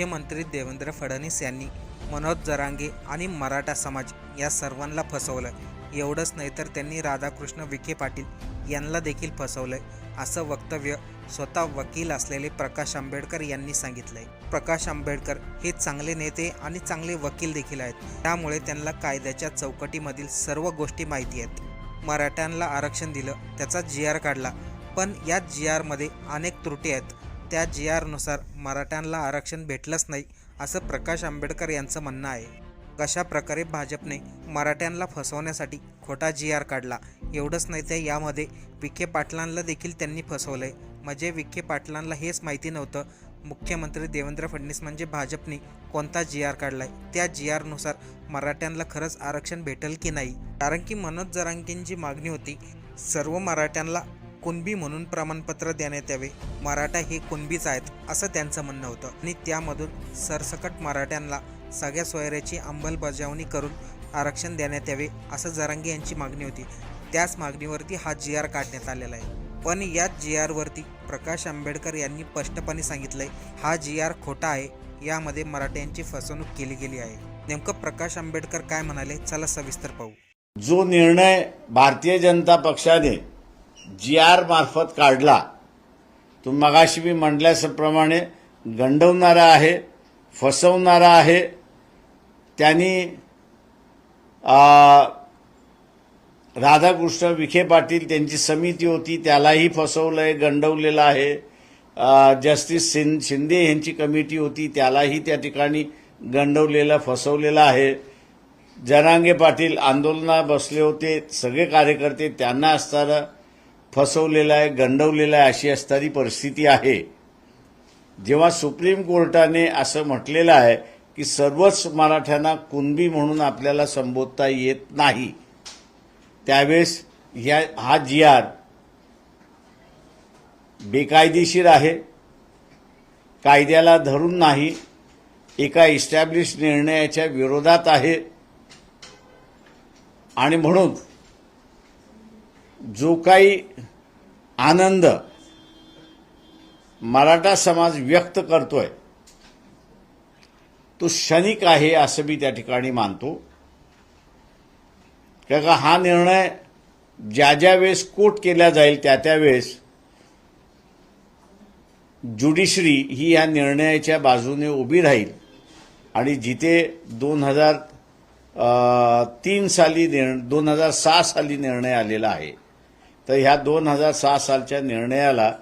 मुख्यमंत्री देवेंद्र फडणवीस यांनी मनोज जरांगे आणि मराठा समाज या सर्वांना फसवलं एवढंच नाही तर त्यांनी राधाकृष्ण विखे पाटील यांना देखील फसवलंय असं वक्तव्य स्वतः वकील असलेले प्रकाश आंबेडकर यांनी सांगितलंय. प्रकाश आंबेडकर हे चांगले नेते आणि चांगले वकील देखील आहेत. त्यामुळे त्यांना कायद्याच्या चौकटीमधील सर्व गोष्टी माहिती आहेत. मराठ्यांना आरक्षण दिलं त्याचा जी आर काढला पण या जी आरमध्ये अनेक त्रुटी आहेत. त्या जी आरनुसार मराठ्यांना आरक्षण भेटलंच नाही असं प्रकाश आंबेडकर यांचं म्हणणं आहे. कशा प्रकारे भाजपने मराठ्यांना फसवण्यासाठी खोटा जी आर काढला एवढंच नाही तर यामध्ये विखे पाटलांना देखील त्यांनी फसवलं आहे म्हणजे विखे पाटलांना हेच माहिती नव्हतं मुख्यमंत्री देवेंद्र फडणवीस म्हणजे भाजपने कोणता जी आर काढलाय त्या जी आरनुसार मराठ्यांना खरंच आरक्षण भेटेल की नाही? कारण की मनोज जरांकींची मागणी होती सर्व मराठ्यांना कुणबी म्हणून प्रमाणपत्र देण्यात यावे. मराठा हे कुणबीच आहेत असं त्यांचं म्हणणं होतं. आणि त्यामधून सरसकट मराठ्यांना सगळ्या सोयऱ्याची अंमलबजावणी करून आरक्षण देण्यात यावे असं जरांगे यांची मागणी होती. त्याच मागणीवरती हा जी आर काढण्यात आलेला आहे. पण या जी आरवरती प्रकाश आंबेडकर यांनी स्पष्टपणे सांगितलंय हा जी आर खोटा आहे. यामध्ये मराठ्यांची फसवणूक केली गेली आहे. नेमकं प्रकाश आंबेडकर काय म्हणाले? चला सविस्तर पाहू. जो निर्णय भारतीय जनता पक्षाने जी आर मार्फत काढला. तो मगाशी मी म्हटल्याप्रमाणे गंडवणारा आहे फसवणारा आहे. त्यांनी राधाकृष्ण विखे पाटील त्यांची समिती होती त्यालाही फसवलं आहे गंडवलेलं आहे. जस्टिस सिं शिंदे यांची कमिटी होती त्यालाही त्या ठिकाणी गंडवलेलं फसवलेलं आहे. जनांगे पाटील आंदोलनात बसले होते सगळे कार्यकर्ते त्यांना असताना फसवलेला आहे गंडवलेला आहे अशी असणारी परिस्थिती आहे. जेव्हा सुप्रीम कोर्टाने असं म्हटलेलं आहे की सर्वच मराठ्यांना कुणबी म्हणून आपल्याला संबोधता येत नाही त्यावेळेस ह्या हा जी आर बेकायदेशीर आहे कायद्याला धरून नाही एका इस्टॅब्लिश निर्णयाच्या विरोधात आहे. आणि म्हणून जो काही आनंद. मराठा समाज व्यक्त करतोय. तो क्षणिक आहे असं मी त्या ठिकाणी मानतो. कारण का हा निर्णय ज्या ज्या वेळेस कोट केला जाईल त्या त्यावेळेस ज्युडिशरी ही या निर्णयाच्या बाजूने उभी राहील. आणि जिथे दोन हजार तीन साली निर् दोन हजार सहा साली निर्णय आलेला आहे तर ह्या दोन हजार सहा सालच्या निर्णयाला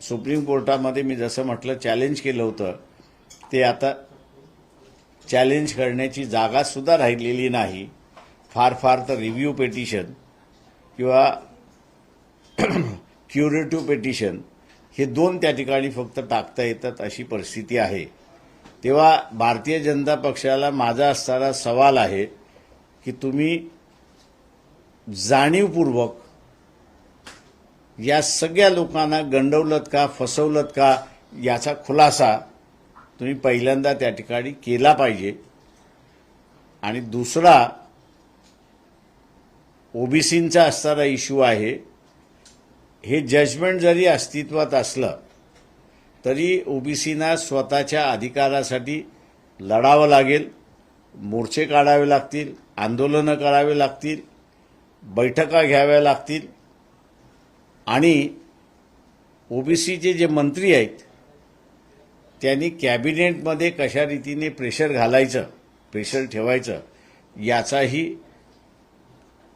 सुप्रीम कोर्टामध्ये मी जसं म्हटलं चॅलेंज केलं होतं ते आता चॅलेंज करण्याची जागासुद्धा राहिलेली नाही. फार फार तर रिव्ह्यू पेटिशन किंवा क्युरेटिव्ह पेटिशन हे दोन त्या ठिकाणी फक्त टाकता येतात अशी परिस्थिती आहे. तेव्हा भारतीय जनता पक्षाला माझा असणारा सवाल आहे की तुम्ही जाणीवपूर्वक या सगळ्या लोकांना गंडवलत का फसवलत का याचा खुलासा तुम्ही पहिल्यांदा त्या ठिकाणी केला पाहिजे. आणि दुसरा ओबीसींचा असणारा इश्यू आहे हे जजमेंट जरी अस्तित्वात असलं तरी ओबीसींना स्वतःच्या अधिकारासाठी लढावं लागेल मोर्चे काढावे लागतील आंदोलनं करावे लागतील बैठका घ्याव्या लागतील आणि ओबीसीचे जे मंत्री आहेत त्यांनी कॅबिनेटमध्ये कशा रीतीने प्रेशर घालायचं प्रेशर ठेवायचं याचाही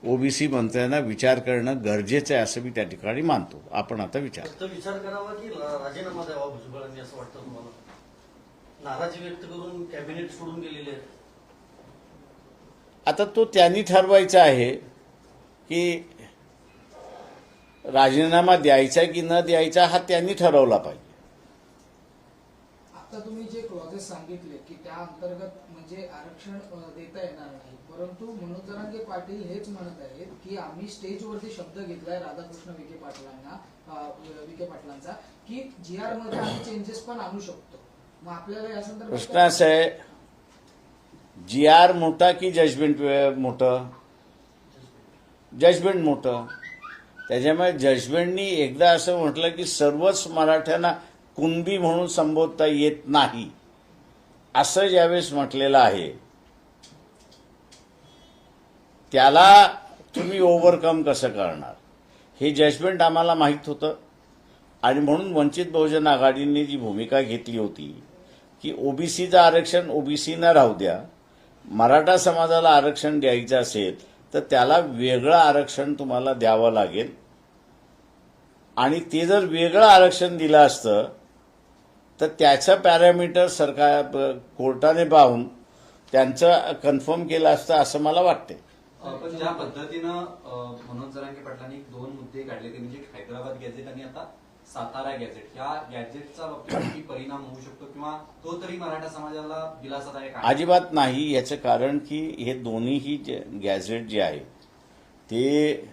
ओबीसी मंत्र्यांना विचार करणं गरजेचं आहे असं मी त्या ठिकाणी मानतो. आपण आता विचार विचार करावा की राजीनामा द्यावा भुजबळांनी असं वाटतं तुम्हाला? नाराजी व्यक्त करून कॅबिनेट सोडून गेलेले आहेत. आता तो त्यांनी ठरवायचा आहे की राजीनामा द्यायचा की न द्यायचा हा त्यांनी ठरवला पाहिजे. आता तुम्ही जे क्लॉजेस सांगितले की त्या अंतर्गत म्हणजे आरक्षण देता येणार नाही. परंतु मनोज जरांगे पाटील हेच म्हणत आहेत की आम्ही स्टेजवरती शब्द घेतलाय राधाकृष्ण विखे पाटलांना विखे पाटलांचा की जी आरमध्ये आम्ही चेंजेस पण आणू शकतो. मग आपल्याला या संदर्भात प्रश्न असा आहे जी आर मोठा की जजमेंट मोठं? जजमेंट मोठं. त्याच्यामुळे जजमेंटनी एकदा असं म्हटलं की सर्वच मराठ्यांना कुणबी म्हणून संबोधता येत नाही. असं ज्यावेळेस म्हटलेलं आहे त्याला तुम्ही ओव्हरकम कसं करणार? हे जजमेंट आम्हाला माहीत होतं. आणि म्हणून वंचित बहुजन आघाडीने जी भूमिका घेतली होती की ओबीसीचं आरक्षण ओबीसीनं राहू द्या. मराठा समाजाला आरक्षण द्यायचं असेल तर त्याला वेगळं आरक्षण तुम्हाला द्यावं लागेल. आणि ते जर वेगळं आरक्षण दिलं असतं तर त्याचं पॅरामीटर सरकार कोर्टाने पाहून त्यांचं कन्फर्म केलं असतं असं मला वाटते पण ज्या पद्धतीनं मनोज जरांगे पाटलांनी दोन मुद्दे काढले ते म्हणजे हैदराबाद गॅझेट आणि आता सातारा गॅझेट. या गॅझेटचा बाबतीत किती परिणाम होऊ शकतो किंवा तो तरी मराठा समाजाला दिलासादायक अजिबात नाही. याचं कारण की हे दोन्हीही जे गॅझेट जे आहे ते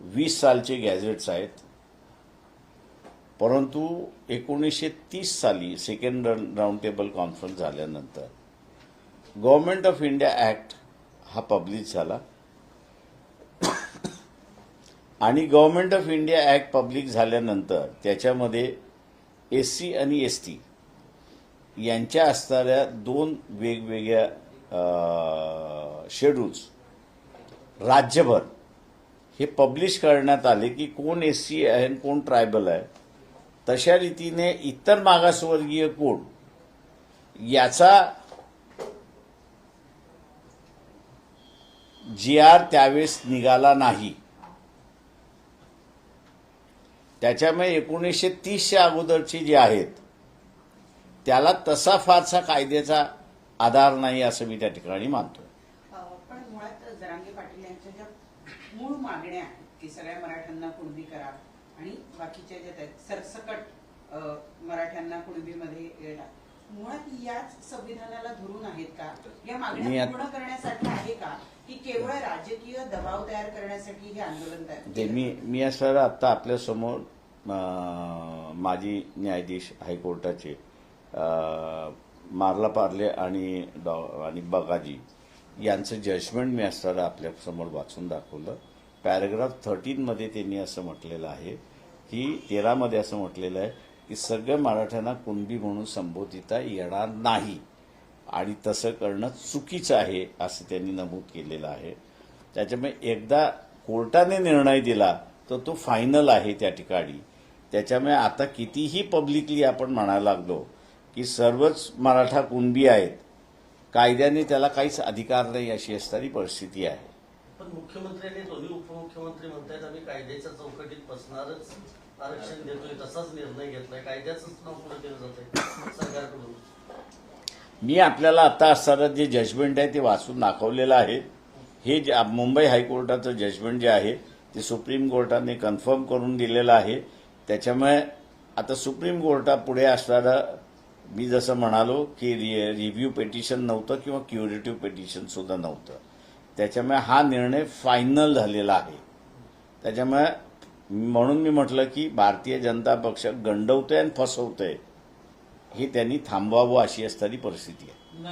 वीस सालचे गॅझेट्स आहेत. परंतु एकोणीसशे तीस साली सेकंड राऊंड टेबल कॉन्फरन्स झाल्यानंतर गव्हर्मेंट ऑफ इंडिया ॲक्ट हा पब्लिश झाला. आणि government of India act public झाल्यानंतर त्याच्यामध्ये एस सी आणि एस टी यांच्या असणाऱ्या दोन वेगवेगळ्या शेड्यूल्स राज्यभर हे पब्लिश करण्यात आले की कोण एस सी आहे आणि कोण ट्रायबल आहे. तशा रीतीने इतर मागासवर्गीय कोण याचा जी आर त्यावेळेस निघाला नाही. त्याच्यामुळे एकोणीसशे तीसच्या अगोदरचे जे आहेत त्याला तसा फारसा कायद्याचा आधार नाही असं मी त्या ठिकाणी मानतो पण मुळात जरांगे पाटील यांच्या ज्या मूळ मागण्या आहेत की सगळ्या मराठ्यांना कुणबी करा आणि बाकीच्या ज्या आहेत सरसकट मराठ्यांना कुणबीमध्ये मुळात याच संविधानाला धरून आहेत का? या मागण्या आत- पूर्ण करण्यासाठी आहे का? की केवळ राजकीय दबाव तयार करण्यासाठी हे आंदोलन मी मी असं आत्ता आपल्यासमोर अं, माजी न्यायाधीश हायकोर्टाचे मार्ला पार्ले आणि डॉ आणि बगाजी यांचं जजमेंट मी असताना आपल्यासमोर वाचून दाखवलं. पॅराग्राफ थर्टीनमध्ये त्यांनी असं म्हटलेलं आहे की तेरामध्ये असं म्हटलेलं आहे की सगळ्या मराठ्यांना कुणबी म्हणून संबोधिता येणार नाही आणि तसं करणं चुकीचं आहे असं त्यांनी नमूद केलेलं आहे. त्याच्यामुळे एकदा कोर्टाने निर्णय दिला तर तो फायनल आहे त्या ठिकाणी. त्याच्यामुळे आता कितीही पब्लिकली आपण म्हणायला लागलो की सर्वच मराठा कुणबी आहेत कायद्याने त्याला काहीच अधिकार नाही अशी असणारी परिस्थिती आहे. पण मुख्यमंत्र्यांनी दोन्ही उपमुख्यमंत्री आम्ही कायद्याच्या चौकटीत बसणारच आरक्षण देतोय तसाच निर्णय घेतलाय. कायद्याच नाव पुढे केलं जात सरकारकडून. मी आपल्याला आता असताना जे जजमेंट आहे ते वाचून दाखवलेलं आहे. हे जे मुंबई हायकोर्टाचं जजमेंट जे आहे ते सुप्रीम कोर्टाने कन्फर्म करून दिलेलं आहे. त्याच्यामुळे आता सुप्रीम कोर्टापुढे असणारं मी जसं म्हणालो की रि रिव्ह्यू पेटिशन नव्हतं किंवा क्युरेटिव्ह पेटिशन सुद्धा नव्हतं. त्याच्यामुळे हा निर्णय फायनल झालेला आहे. त्याच्यामुळे म्हणून मी म्हटलं की भारतीय जनता पक्ष गंडवतोय आणि फसवतोय. हे त्यांनी थांबवावं अशी असणारी परिस्थिती आहे.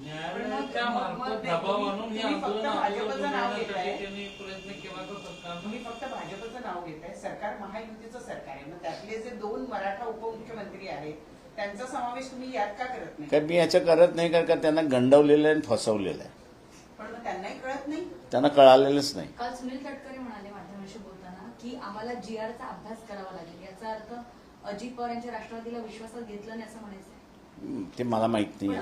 न्यायालयाच्या मग- मग- मार्फत मग दबाव आणून हे तुम्ही फक्त आंदोलन आपल्याला भाजपचं नाव घेताय. त्यांनी प्रयत्न केला तर सरकारनं. तुम्ही फक्त भाजपचं नाव घेताय. सरकार महायुतीचं सरकार आहे. मग त्यातले जे दोन मराठा उपमुख्यमंत्री आहेत त्यांचा समावेश तुम्ही यात का करत नाही? काय मी याचं करत नाही कारण का त्यांना गंडवलेलं आहे आणि फसवलेलं आहे. पण मग त्यांनाही कळत नाही? त्यांना कळालेलंच नाही. काल सुनील तटकरे म्हणाले माध्यमांशी बोलताना की आम्हाला जी चा अभ्यास करावा लागेल. याचा अर्थ अजित पवार यांच्या राष्ट्रवादीला विश्वासात घेतलं नाही असं म्हणायचं हं, ते मला माहीत नाही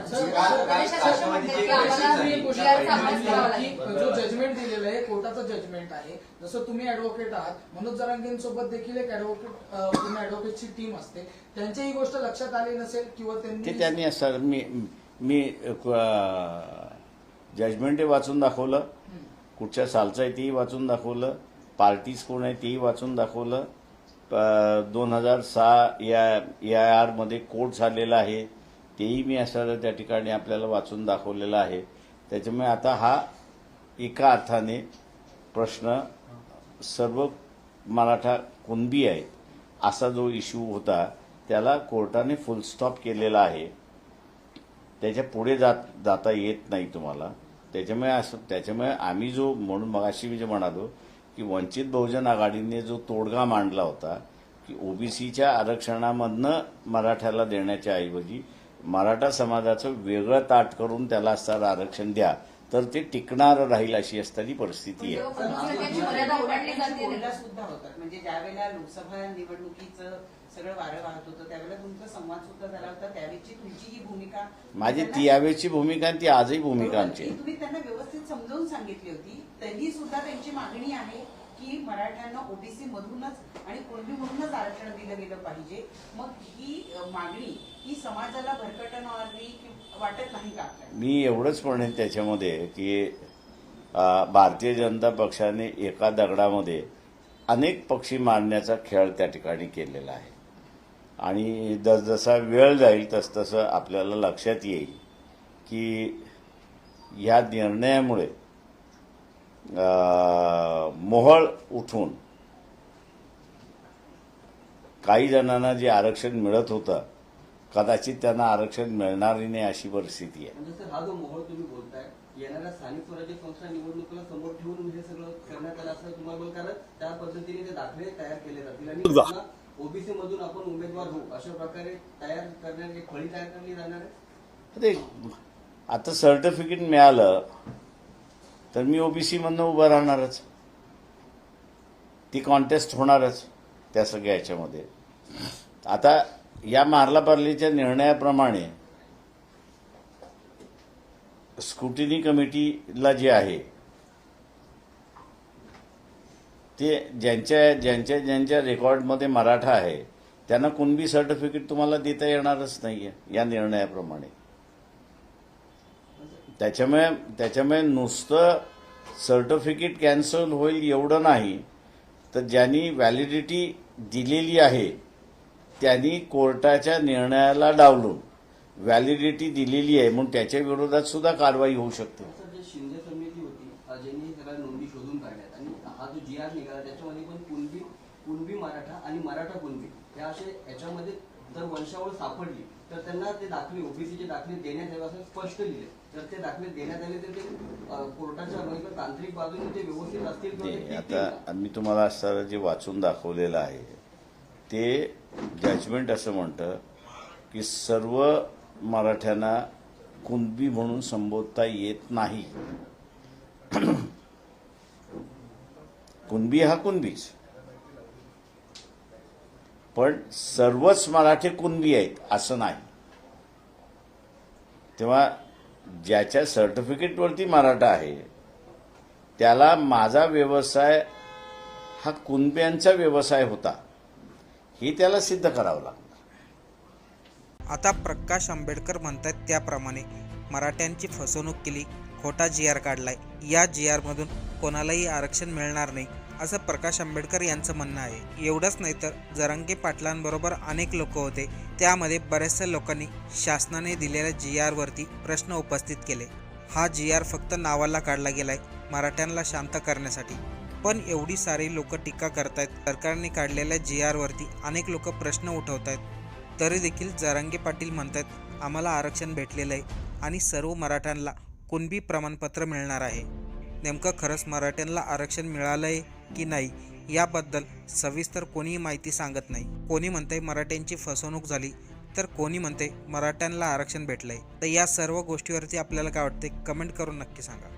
जो जजमेंट दिलेलं आहे कोर्टाचं जजमेंट आहे जसं तुम्ही ऍडव्होकेट आहात मनोज जरांगेंसोबत देखील एक ऍडव्होकेट पूर्ण ऍडव्होकेटची टीम असते त्यांची ही गोष्ट लक्षात आली नसेल किंवा ते त्यांनी त्यांनी असं मी मी जजमेंटही वाचून दाखवलं कुठच्या सालचं आहे तेही वाचून दाखवलं पार्टीज कोण आहे तेही वाचून दाखवलं दोन हजार सहा या ए आय आरमध्ये कोर्ट झालेला आहे तेही मी असं त्या ठिकाणी आपल्याला वाचून दाखवलेलं आहे. त्याच्यामुळे आता हा एका अर्थाने प्रश्न सर्व मराठा कुणबी आहेत असा जो इश्यू होता त्याला कोर्टाने फुल स्टॉप केलेला आहे. त्याच्या पुढे जात जाता येत नाही तुम्हाला. त्याच्यामुळे असं त्याच्यामुळे आम्ही जो म्हणून मगाशी मी जे म्हणालो की वंचित बहुजन आघाडीने जो तोडगा मांडला होता की ओबीसीच्या आरक्षणामधनं मराठ्याला देण्याच्या ऐवजी मराठा समाजाचं वेगळं ताट करून त्याला असं आरक्षण द्या तर ते टिकणारं राहील अशी असणारी परिस्थिती आहे. पण जेव्हा पंतप्रधानांची मर्यादा ओलांडली जाते. बोलला सुद्धा होतात. म्हणजे ज्यावेळेला लोकसभा निवडणुकीचं सगळं वारं वाहत होतं त्यावेळेला तुमचा संवाद सुद्धा झाला होता. त्यावेळची तुमची ही भूमिका माझी ती यावेळची भूमिका आणि ती आजही भूमिका आमची त्यांना व्यवस्थित समजावून सांगितली होती. तरी सुद्धा त्यांची मागणी आहे की मराठ्यांना ओबीसी मधूनच आणि कुणबी म्हणूनच आरक्षण दिलं गेलं पाहिजे. मग ही मागणी ही समाजाला भरकटणारी वाटत नाही का मी एवढंच म्हणेन त्याच्यामध्ये की भारतीय जनता पक्षाने एका दगडामध्ये अनेक पक्षी मारण्याचा खेळ त्या ठिकाणी केलेला आहे. आणि जसजसा वेळ जाईल तसतसं आपल्याला लक्षात येईल की या निर्णयामुळे मोहळ उठून काही जणांना जे आरक्षण मिळत होतं कदाचित त्यांना आरक्षण मिळणार नाही अशी परिस्थिती आहे. म्हणजे हा जो मोहळ तुम्ही बोलताय येणाऱ्या स्थानिक स्वराज्य संस्था निवडणुकीला समोर ठेवून हे सगळं करण्यात आलं असं तुम्हाला बोल कारण त्या पद्धतीने ते दाखले तयार केले जातील आणि ओबीसी मधून आपण उमेदवार होऊ अशा प्रकारे तयार करण्यात एक फळी तयार करली जाणार आहे? ते आता सर्टिफिकेट मिळालं तर मी ओबीसीमधनं उभं राहणारच. ती कॉन्टेस्ट होणारच त्या सगळ्या याच्यामध्ये. आता या मार्लापार्लीच्या निर्णयाप्रमाणे स्क्रुटिनी कमिटीला जे आहे ते ज्यांच्या ज्यांच्या ज्यांच्या रेकॉर्डमध्ये मराठा आहे त्यांना कुणबी सर्टिफिकेट तुम्हाला देता येणारच नाहीये या निर्णयाप्रमाणे. त्याच्यामुळे त्याच्यामुळे नुसतं सर्टिफिकेट कॅन्सल होईल एवढं नाही. तर ज्यांनी व्हॅलिडिटी दिलेली आहे त्यांनी कोर्टाच्या निर्णयाला डावलून व्हॅलिडिटी दिलेली आहे म्हणून त्याच्या विरोधात सुद्धा कारवाई होऊ शकते. शिंदे समिती होती अ, सगळ्या नोंदी शोधून काढल्यात. आणि हा जो जी आर निघाला त्याच्यामध्ये पण कुणबी कुणबी मराठा आणि मराठा कुणबी या असे याच्यामध्ये जर वंशावळ सापडली तर त्यांना ते दाखले ओबीसीचे दाखले देण्यात यावे असं स्पष्ट लिहिले. जर ते दाखले देण्यात आले तर ते कोर्टाच्या म्हणजे तांत्रिक बाजूने ते व्यवस्थित असतील आता? मी तुम्हाला असं जे वाचून दाखवलेलं आहे ते जजमेंट असं म्हणतं की सर्व मराठ्यांना कुणबी म्हणून संबोधता येत नाही. कुणबी हा कुणबीच. पण सर्वच मराठी कुणबी आहेत असं नाही. तेव्हा ज्याच्या सर्टिफिकेटवरती मराठा आहे त्याला माझा व्यवसाय हा कुणब्यांचा व्यवसाय होता हे त्याला सिद्ध करावं लागतं. आता प्रकाश आंबेडकर म्हणतात त्याप्रमाणे मराठ्यांची फसवणूक केली खोटा जी आर काढलाय. या जी आरमधून कोणालाही आरक्षण मिळणार नाही. असं प्रकाश आंबेडकर यांचं म्हणणं आहे. एवढंच नाही तर जरांगे पाटलांबरोबर अनेक लोक होते. त्यामध्ये बऱ्याचशा लोकांनी शासनाने दिलेल्या जी आरवरती प्रश्न उपस्थित केले. हा जी आर फक्त नावाला काढला गेलाय मराठ्यांना शांत करण्यासाठी. पण एवढी सारी लोक टीका करतायत. सरकारने काढलेल्या जी आरवरती अनेक लोक प्रश्न उठवत आहेत तरी देखील जरांगे पाटील म्हणतात आम्हाला आरक्षण भेटलेलं आहे आणि सर्व मराठ्यांना कुणबी प्रमाणपत्र मिळणार आहे. नेमकं खरंच मराठ्यांना आरक्षण मिळालं आहे की नाही याबद्दल सविस्तर कोणीही माहिती सांगत नाही. कोणी म्हणतंय मराठ्यांची फसवणूक झाली तर कोणी म्हणते मराठ्यांना आरक्षण भेटलंय. तर या सर्व गोष्टीवरती आपल्याला काय वाटते कमेंट करून नक्की सांगा.